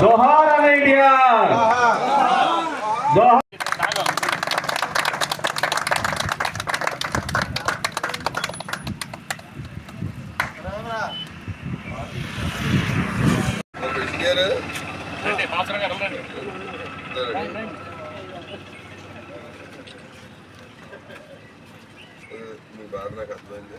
జోహార్ అన్ India జోహార్ మీ బాధ నాకు అర్థమైంది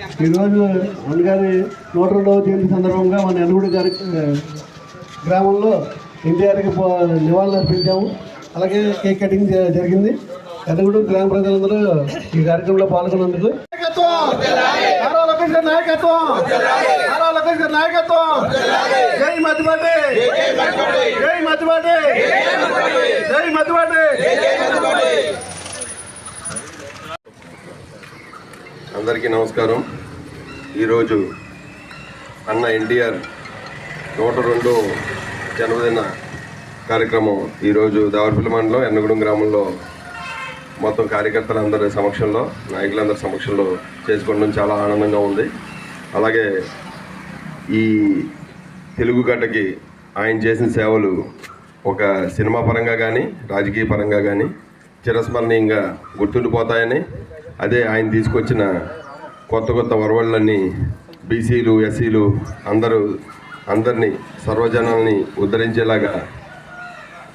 ఈరోజు అన్నగారి నూట రెండవ జయంతి సందర్భంగా మన ఎనుగుడి గారి గ్రామంలో ఎన్టీఆర్కి నివాళులు అర్పించాము. అలాగే కేక్ కటింగ్ జ- జరిగింది. ఎనుగుడు గ్రామ ప్రజలందరూ ఈ కార్యక్రమంలో పాల్గొన్నందుకు. నాయకత్వం! నాయకత్వం! జై మధ్యపాటి జై మధ్యపాటి జై మధ్యపాటి అందరికీ నమస్కారం. ఈరోజు అన్న ఎన్టీఆర్ నూట రెండు జన్మదిన కార్యక్రమం ఈరోజు దేవరపల్లి మండలం ఎన్నగూడెం గ్రామంలో మొత్తం కార్యకర్తలందరి సమక్షంలో నాయకులందరి సమక్షంలో చేసుకోవడం చాలా ఆనందంగా ఉంది. అలాగే ఈ తెలుగు గడ్డకి ఆయన చేసిన సేవలు ఒక సినిమా పరంగా కానీ రాజకీయ పరంగా కానీ చిరస్మరణీయంగా గుర్తుండిపోతాయని అదే ఆయన తీసుకొచ్చిన కొత్త కొత్త వరవళ్ళన్నీ బీసీలు ఎస్సీలు అందరూ అందరినీ సర్వజనాల్ని ఉద్ధరించేలాగా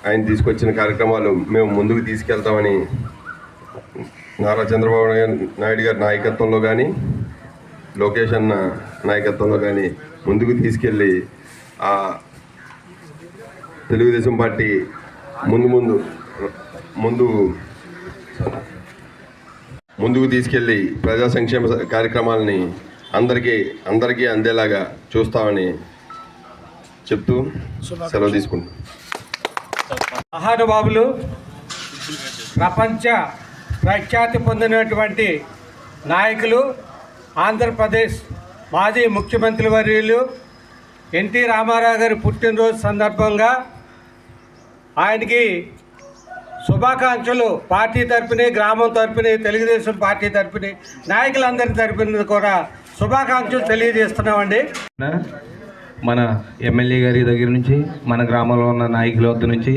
ఆయన తీసుకొచ్చిన కార్యక్రమాలు మేము ముందుకు తీసుకెళ్తామని నారా చంద్రబాబు నాయుడు గారి నాయకత్వంలో కానీ లోకేష్ అన్న నాయకత్వంలో కానీ ముందుకు తీసుకెళ్ళి ఆ తెలుగుదేశం పార్టీ ముందు ముందు ముందు ముందుకు తీసుకెళ్ళి ప్రజా సంక్షేమ కార్యక్రమాలని అందరికీ అందరికీ అందేలాగా చూస్తామని చెప్తూ సెలవు తీసుకుంటాం మహానుభావులు ప్రపంచ ప్రఖ్యాతి పొందినటువంటి నాయకులు ఆంధ్రప్రదేశ్ మాజీ ముఖ్యమంత్రి వర్యులు ఎన్టీ రామారావు గారి పుట్టినరోజు సందర్భంగా ఆయనకి శుభాకాంక్షలు పార్టీ తరపున గ్రామం తరపున తెలుగుదేశం పార్టీ తరపున నాయకులందరి తరపున కూడా శుభాకాంక్షలు తెలియజేస్తున్నామండి. మన ఎమ్మెల్యే గారి దగ్గర నుంచి మన గ్రామంలో ఉన్న నాయకుల వద్ద నుంచి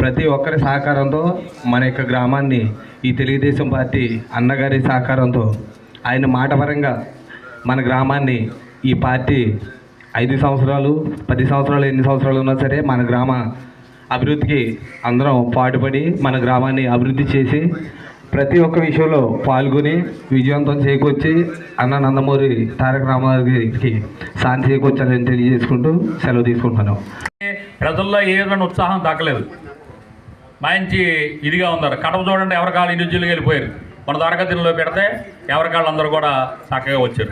ప్రతి ఒక్కరి సహకారంతో మన యొక్క గ్రామాన్ని ఈ తెలుగుదేశం పార్టీ అన్నగారి సహకారంతో ఆయన మాట పరంగా మన గ్రామాన్ని ఈ పార్టీ ఐదు సంవత్సరాలు పది సంవత్సరాలు ఎన్ని సంవత్సరాలు ఉన్నా సరే మన గ్రామ అభివృద్ధికి అందరం పాటుపడి మన గ్రామాన్ని అభివృద్ధి చేసి ప్రతి ఒక్క విషయంలో పాల్గొని విజయవంతం చేకూర్చి అన్న నందమూరి తారక రామారావు శాంతి చేకూర్చాలని తెలియజేసుకుంటూ సెలవు తీసుకుంటున్నాను. ప్రజల్లో ఏ విధమైన ఉత్సాహం దక్కలేదు మంచి ఇదిగా ఉన్నారు. కడప చూడండి ఎవరి కాళ్ళు ఇండివిజువల్గా వెళ్ళిపోయారు. మన దొరకతిలో పెడితే ఎవరి కాళ్ళు అందరూ కూడా చక్కగా వచ్చారు.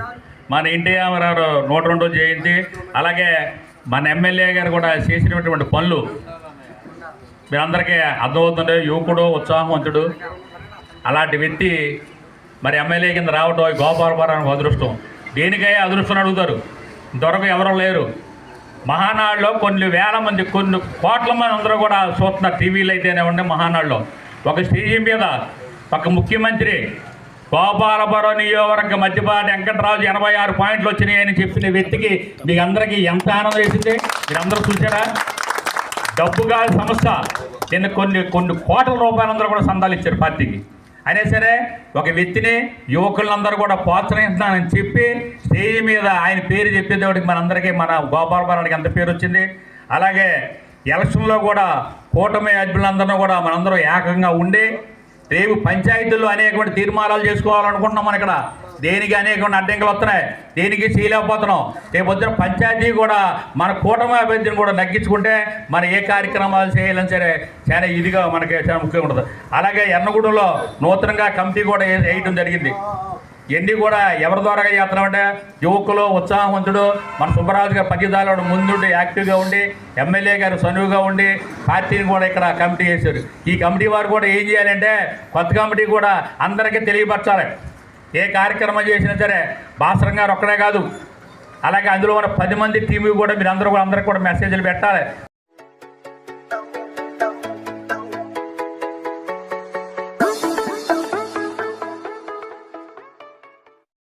మన ఎన్టీఆర్ గారు నూట రెండో జయంతి అలాగే మన ఎమ్మెల్యే గారు కూడా చేసినటువంటి పనులు మీరందరికీ అర్థమవుతుండే యువకుడు ఉత్సాహవంతుడు. అలాంటి వ్యక్తి మరి ఎమ్మెల్యే కింద రావటం గోపాలపురానికి అదృష్టం. దేనికై అదృష్టం అడుగుతారు? దొరకు ఎవరు లేరు. మహానాడులో కొన్ని వేల మంది కొన్ని కోట్ల మంది అందరూ కూడా చూస్తున్నారు టీవీలు అయితేనే ఉండే మహానాడులో. ఒక స్టేజీ మీద ఒక ముఖ్యమంత్రి గోపాలపురం నియోజకవర్గ మధ్యపాటి వెంకటరాజు ఎనభై ఆరు పాయింట్లు వచ్చినాయని చెప్పిన వ్యక్తికి మీకు అందరికీ ఎంత ఆనందం వేసింది? మీరందరూ చూసారా డబ్బు కాదు సమస్య నిన్న కొన్ని కొన్ని కోట్ల రూపాయలందరూ కూడా సందాలు ఇచ్చారు పార్టీకి. అయినా సరే ఒక వ్యక్తిని యువకులందరూ కూడా ప్రోత్సహిస్తున్నానని చెప్పి స్టేజ్ మీద ఆయన పేరు చెప్పేదేవాడికి మనందరికీ మన గోపాలపురానికి ఎంత పేరు వచ్చింది? అలాగే ఎలక్షన్లో కూడా కూటమి అభ్యులందరూ కూడా మనందరం ఏకంగా ఉండి రేపు పంచాయతీల్లో అనేకమైన తీర్మానాలు చేసుకోవాలనుకుంటున్నాం మనం ఇక్కడ. దేనికి అనేకమైన అడ్డంకులు వస్తున్నాయి? దేనికి చేయలేకపోతున్నాం? రేపు పొద్దున పంచాయతీ కూడా మన కూటమి అభ్యర్థిని కూడా నగ్గించుకుంటే మన ఏ కార్యక్రమాలు చేయాలని సరే చాలా ఇదిగా మనకి చాలా ముఖ్యంగా ఉంటుంది. అలాగే ఎర్నగూడెంలో నూతనంగా కమిటీ కూడా వేయటం జరిగింది. ఎన్ని కూడా ఎవరి ద్వారా చేస్తున్నామంటే యువకులు ఉత్సాహవంతుడు మన సుబ్బరాజు గారు పతిదారుడు ముందుండి యాక్టివ్గా ఉండి ఎమ్మెల్యే గారు సనువుగా ఉండి పార్టీని కూడా ఇక్కడ కమిటీ చేశారు. ఈ కమిటీ వారు కూడా ఏం చేయాలంటే కొత్త కమిటీ కూడా అందరికీ తెలియపరచాలి. ఏ కార్యక్రమం చేసినా సరే భాస్కర్ గారు ఒక్కడే కాదు. అలాగే అందులో ఉన్న పది మంది టీం కూడా మీరు అందరూ కూడా అందరికి కూడా మెసేజ్లు పెట్టాలి.